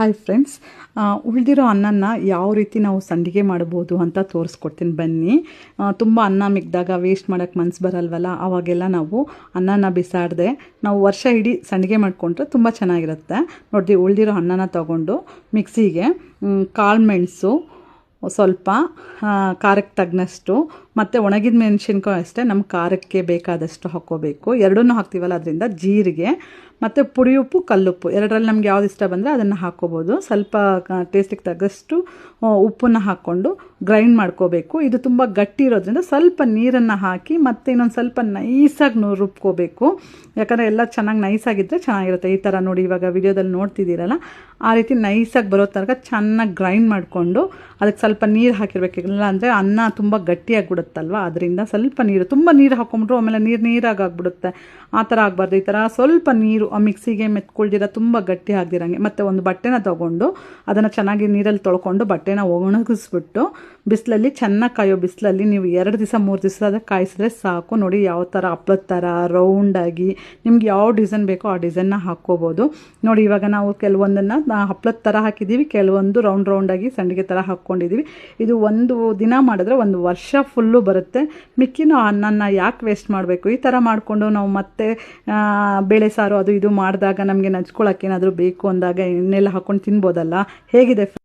Hi friends ಉಳಿದಿರೋ ಅನ್ನನ ಯಾವ ರೀತಿ ನಾವು ಸಂಡಿಗೆ ಮಾಡ್ಬೋದು ಅಂತ ತೋರಿಸ್ಕೊಡ್ತೀನಿ ಬನ್ನಿ. ತುಂಬ ಅನ್ನ ಮಿಗ್ದಾಗ ವೇಸ್ಟ್ ಮಾಡೋಕ್ಕೆ ಮನ್ಸು ಬರಲ್ವಲ್ಲ? ಆವಾಗೆಲ್ಲ ನಾವು ಅನ್ನನ ಬಿಸಾಡದೆ, ನಾವು ವರ್ಷ ಇಡೀ ಸಂಡಿಗೆ ಮಾಡಿಕೊಂಡ್ರೆ ತುಂಬ ಚೆನ್ನಾಗಿರುತ್ತೆ. ನೋಡಿ ಉಳಿದಿರೋ ಅನ್ನನ ತಗೊಂಡು ಮಿಕ್ಸಿಗೆ ಕಾಳು ಮೆಣಸು, ಸ್ವಲ್ಪ ಖಾರಕ್ಕೆ ತಗ್ನಷ್ಟು ಮತ್ತು ಒಣಗಿದ ಮೆಣಸಿನ್ಕಾಯಿ ಅಷ್ಟೇ ನಮ್ಮ ಖಾರಕ್ಕೆ ಬೇಕಾದಷ್ಟು ಹಾಕ್ಕೋಬೇಕು. ಎರಡನ್ನೂ ಹಾಕ್ತೀವಲ್ಲ, ಅದರಿಂದ ಜೀರಿಗೆ ಮತ್ತು ಪುಡಿ ಉಪ್ಪು, ಕಲ್ಲುಪ್ಪು. ಎರಡರಲ್ಲಿ ನಮ್ಗೆ ಯಾವ್ದು ಇಷ್ಟ ಬಂದರೆ ಅದನ್ನು ಹಾಕ್ಕೋಬೋದು. ಸ್ವಲ್ಪ ಟೇಸ್ಟಿಗೆ ತಗಷ್ಟು ಉಪ್ಪನ್ನು ಹಾಕ್ಕೊಂಡು ಗ್ರೈಂಡ್ ಮಾಡ್ಕೋಬೇಕು. ಇದು ತುಂಬ ಗಟ್ಟಿ ಇರೋದ್ರಿಂದ ಸ್ವಲ್ಪ ನೀರನ್ನು ಹಾಕಿ ಮತ್ತು ಇನ್ನೊಂದು ಸ್ವಲ್ಪ ನೈಸಾಗಿ ನೂ ರುಬ್ಕೋಬೇಕು. ಯಾಕಂದರೆ ಎಲ್ಲ ಚೆನ್ನಾಗಿ ನೈಸಾಗಿದ್ದರೆ ಚೆನ್ನಾಗಿರುತ್ತೆ. ಈ ಥರ ನೋಡಿ ಇವಾಗ ವಿಡಿಯೋದಲ್ಲಿ ನೋಡ್ತಿದ್ದೀರಲ್ಲ, ಆ ರೀತಿ ನೈಸಾಗಿ ಬರೋ ತನಕ ಚೆನ್ನಾಗಿ ಗ್ರೈಂಡ್ ಮಾಡಿಕೊಂಡು ಅದಕ್ಕೆ ಸ್ವಲ್ಪ ನೀರು ಹಾಕಿರ್ಬೇಕು. ಇಲ್ಲ ಅಂದರೆ ಅನ್ನ ತುಂಬ ಗಟ್ಟಿಯಾಗಿಬಿಡುತ್ತಲ್ವ ಅದರಿಂದ ಸ್ವಲ್ಪ ನೀರು, ತುಂಬ ನೀರು ಹಾಕೊಂಡ್ಬಿಟ್ರು ಆಮೇಲೆ ನೀರು ನೀರಾಗಿ ಆಗ್ಬಿಡುತ್ತೆ ಆ ಥರ ಆಗಬಾರ್ದು. ಈ ಥರ ಸ್ವಲ್ಪ ನೀರು ಆ ಮಿಕ್ಸಿಗೆ ಮೆತ್ಕೊಳ್ದಿರ ತುಂಬ ಗಟ್ಟಿ ಆಗದಿರಂಗೆ. ಮತ್ತು ಒಂದು ಬಟ್ಟೆನ ತೊಗೊಂಡು ಅದನ್ನು ಚೆನ್ನಾಗಿ ನೀರಲ್ಲಿ ತೊಳ್ಕೊಂಡು ಬಟ್ಟೆನ ಒಣಗಿಸ್ಬಿಟ್ಟು ಬಿಸಿಲಲ್ಲಿ ಚೆನ್ನಾಗಿ ಕಾಯೋ ಬಿಸಿಲಲ್ಲಿ ನೀವು ಎರಡು ದಿವಸ, ಮೂರು ದಿವಸ ಅದಕ್ಕೆ ಕಾಯಿಸಿದ್ರೆ ಸಾಕು. ನೋಡಿ ಯಾವ ಥರ ಹಬ್ಬದ ಥರ ರೌಂಡಾಗಿ ನಿಮ್ಗೆ ಯಾವ ಡಿಸೈನ್ ಬೇಕೋ ಆ ಡಿಸೈನ್ನ ಹಾಕ್ಕೋಬೋದು. ನೋಡಿ ಇವಾಗ ನಾವು ಕೆಲವೊಂದನ್ನು ಹಪ್ಪಳದ ಥರ ಹಾಕಿದ್ದೀವಿ. ಕೆಲವೊಂದು ರೌಂಡ್ ರೌಂಡಾಗಿ ಸಂಡಿಗೆ ಥರ ಹಾಕ್ಕೊಂಡಿದ್ದೀವಿ. ಇದು ಒಂದು ದಿನ ಮಾಡಿದ್ರೆ ಒಂದು ವರ್ಷ ಫುಲ್ಲು ಬರುತ್ತೆ. ಮಿಕ್ಕಿನ ಅನ್ನನ ಯಾಕೆ ವೇಸ್ಟ್ ಮಾಡಬೇಕು? ಈ ಥರ ಮಾಡಿಕೊಂಡು ನಾವು ಮತ್ತೆ ಬೇಳೆ ಸಾರು ಅದು ಇದು ಮಾಡಿದಾಗ ನಮಗೆ ನಚ್ಕೊಳ್ಳೋಕೆ ಏನಾದರೂ ಬೇಕು ಅಂದಾಗ ಎಣ್ಣೆಲ್ಲ ಹಾಕ್ಕೊಂಡು ತಿನ್ಬೋದಲ್ಲ? ಹೇಗಿದೆ?